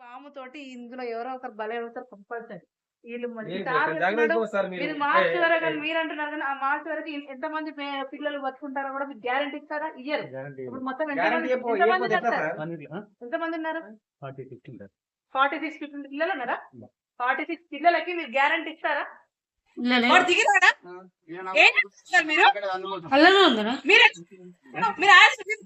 పాము తోటి ఇందులో ఎవరో ఒకరు బలే అవుతారు కంపల్సరీ. వీళ్ళు మీరు. మీరు మార్చి వరకు అని మీరు అంటున్నారు కానీ ఆ మార్చి వరకు ఎంత మంది పిల్లలు బతుకుంటారో కూడా మీకు గ్యారంటీ ఇస్తారా? ఇయ్యరు. ఇప్పుడు మొత్తం ఎంత మంది- ఉన్నారు ఫార్టీ సిక్స్ ఫిఫ్టీ పిల్లలు ఉన్నారా? ఫార్టీ సిక్స్ పిల్లలకి మీరు గ్యారంటీ ఇస్తారా? మీరు? మీరు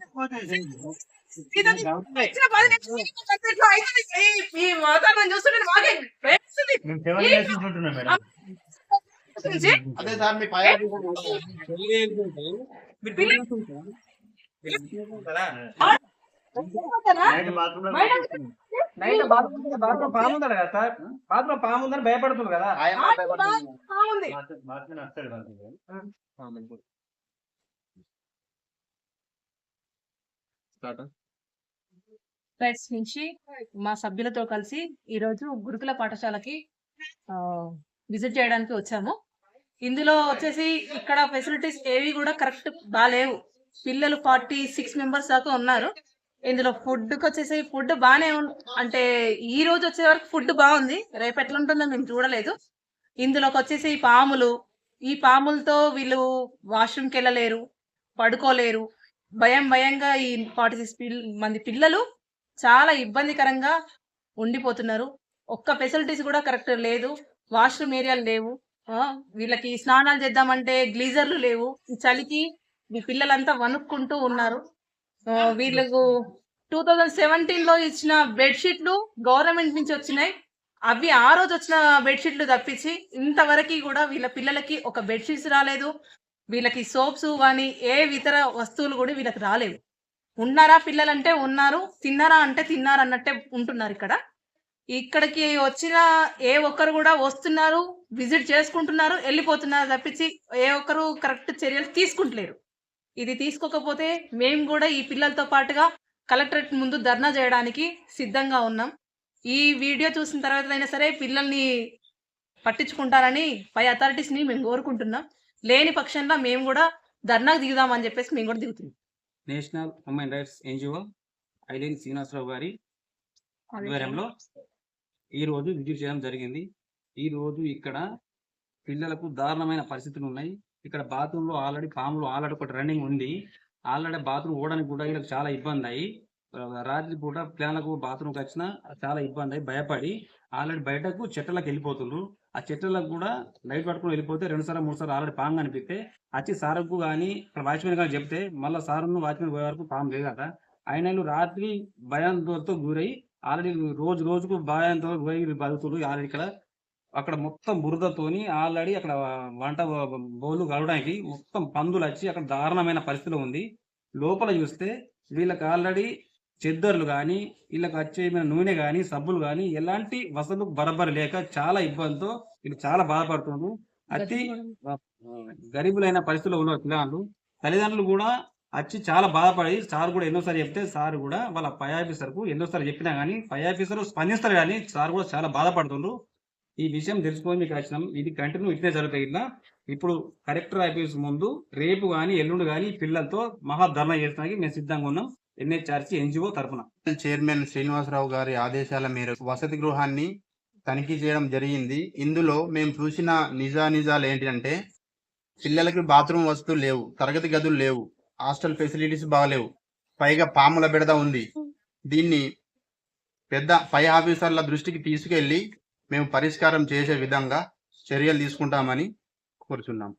ఈ- వాతావరణం చూస్తుంటే మాకే వేస్తుంది. అదే సార్ మీ పై బాత్రూమ్లో బయట నైట్ బాత్రూమ్ బాత్రూమ్ పాము ఉందా కదా సార్ బాత్రూమ్ పాము ఉందని భయపడుతుంది కదా ఆయన ఆ, భయపడుతుంది. బాగుంది బాత్రూమ్ వస్తాడు ప్రైస్ ఫ్రెండ్స్ నుంచి మా సభ్యులతో కలిసి ఈరోజు గురుకుల పాఠశాలకి విజిట్ చేయడానికి వచ్చాము. ఇందులో వచ్చేసి ఇక్కడ ఫెసిలిటీస్ ఏవి కూడా కరెక్ట్ బాగాలేవు పిల్లలు ఫార్టీ సిక్స్ మెంబర్స్ దాకా ఉన్నారు. ఇందులో ఫుడ్ వచ్చేసి ఫుడ్ బాగానే అంటే ఈ రోజు వచ్చే వరకు ఫుడ్ బాగుంది. రేపు ఎట్లా ఉంటుందో మేము చూడలేదు. ఇందులోకి వచ్చేసి పాములు ఈ పాములతో వీళ్ళు వాష్రూమ్కి వెళ్ళలేరు పడుకోలేరు. భయం భయంగా ఈ ఫార్టీ సిక్స్ మంది పిల్లలు చాలా ఇబ్బందికరంగా ఉండిపోతున్నారు. ఒక్క ఫెసిలిటీస్ కూడా కరెక్ట్ లేదు. వాష్రూమ్ ఏరియాలు లేవు. వీళ్ళకి స్నానాలు చేద్దామంటే గ్లీజర్లు లేవు. చలికి మీ పిల్లలంతా వణుక్కుంటూ ఉన్నారు. వీళ్ళకు టూ థౌజండ్ సెవెంటీన్లో ఇచ్చిన బెడ్షీట్లు గవర్నమెంట్ నుంచి వచ్చినాయి. అవి ఆ రోజు వచ్చిన బెడ్షీట్లు తప్పించి ఇంతవరకు కూడా వీళ్ళ పిల్లలకి ఒక బెడ్షీట్స్ రాలేదు. వీళ్ళకి సోప్స్ కానీ ఏ ఇతర వస్తువులు కూడా వీళ్ళకి రాలేవు ఉన్నారా పిల్లలంటే ఉన్నారు తిన్నారా అంటే తిన్నారా అన్నట్టే ఉంటున్నారు ఇక్కడ. ఇక్కడికి వచ్చిన ఏ ఒక్కరు కూడా వస్తున్నారు విజిట్ చేసుకుంటున్నారు వెళ్ళిపోతున్నారు తప్పించి ఏ ఒక్కరు కరెక్ట్ చర్యలు తీసుకుంటలేరు. ఇది తీసుకోకపోతే మేము కూడా ఈ పిల్లలతో పాటుగా కలెక్టరేట్ ముందు ధర్నా చేయడానికి సిద్ధంగా ఉన్నాం. ఈ వీడియో చూసిన తర్వాత అయినా సరే పిల్లల్ని పట్టించుకుంటారని పై అథారిటీస్ని మేము కోరుకుంటున్నాం. లేని పక్షంలో మేము కూడా ధర్నాకు దిగుదామని చెప్పేసి మేము కూడా దిగుతున్నాం. National human rights NGO Aileni Srinivasarao గారి ఆధ్వర్యంలో ఈ రోజు విజిట్ చేయడం జరిగింది. ఈ రోజు ఇక్కడ పిల్లలకు దారుణమైన పరిస్థితులు ఉన్నాయి. ఇక్కడ బాత్రూమ్లో ఆల్రెడీ పాములు ఆల్రెడీ ఒకటి రన్నింగ్ ఉంది. ఆల్రెడీ బాత్రూమ్ ఓడడానికి కూడా వీళ్ళకి చాలా ఇబ్బంది అయ్యి రాత్రి పూట పిల్లలకు బాత్రూమ్కి వచ్చినా చాలా ఇబ్బంది అయ్యి భయపడి ఆల్రెడీ బయటకు చెట్లకు వెళ్ళిపోతుండ్రు. ఆ చెట్లకు కూడా లైట్ పట్టుకుని వెళ్ళిపోతే రెండు సార్లు మూడు సార్లు ఆల్రెడీ పాము కనిపిస్తే వచ్చి సార్కు కానీ ఇక్కడ వాచ్మెన్ కానీ చెప్తే మళ్ళీ సార్ను వాచ్మెన్ పోయే వరకు పాము కదా ఆయన రాత్రి భయంతో గురై ఆల్రెడీ రోజు రోజుకు భయంతో పోయి బతుకుతున్నారు ఆల్రెడీ ఇక్కడ. అక్కడ మొత్తం బురదతోని ఆల్రెడీ అక్కడ వంట బౌలు కలవడానికి మొత్తం పందులు వచ్చి అక్కడ దారుణమైన పరిస్థితిలో ఉంది. లోపల చూస్తే వీళ్ళకి ఆల్రెడీ చెద్దర్లు కానీ వీళ్ళకి వచ్చే ఏమైనా నూనె కానీ సబ్బులు కానీ ఎలాంటి వసతులు బరబరి లేక చాలా ఇబ్బందితో వీళ్ళు చాలా బాధపడుతున్నారు అతి గరీబులైన పరిస్థితిలో ఉన్న పిల్లలు తల్లిదండ్రులు కూడా వచ్చి చాలా బాధపడి సార్ కూడా ఎన్నోసారి చెప్తే సార్ కూడా వాళ్ళ పై ఆఫీసర్కు ఎన్నోసారి చెప్పినా కానీ పై ఆఫీసర్ స్పందిస్తారు కానీ సార్ కూడా చాలా బాధపడుతుండ్రు. ఈ విషయం తెలుసుకొని మీకు వచ్చినాం ఇది కంటిన్యూ ఇట్లే జరుగుతాయి ఇట్లా ఇప్పుడు కలెక్టర్ ఆఫీస్ ముందు రేపు కానీ ఎల్లుండి కానీ పిల్లలతో మహా ధర్నా చేస్తానికి మేము సిద్ధంగా ఉన్నాం. ఎన్హెచ్ఆర్సీ ఎన్జిఓ తరఫున చైర్మన్ శ్రీనివాసరావు గారి ఆదేశాల మేరకు వసతి గృహాన్ని తనిఖీ చేయడం జరిగింది. ఇందులో మేము చూసిన నిజా నిజాలు ఏంటంటే పిల్లలకి బాత్రూమ్ వస్తువులు లేవు తరగతి గదులు లేవు హాస్టల్ ఫెసిలిటీస్ బాగలేవు పైగా పాముల బిడద ఉంది. దీన్ని పెద్ద పై ఆఫీసర్ల దృష్టికి తీసుకెళ్ళి మేము పరిష్కారం చేసే విధంగా చర్యలు తీసుకుంటామని కోరుచున్నాం.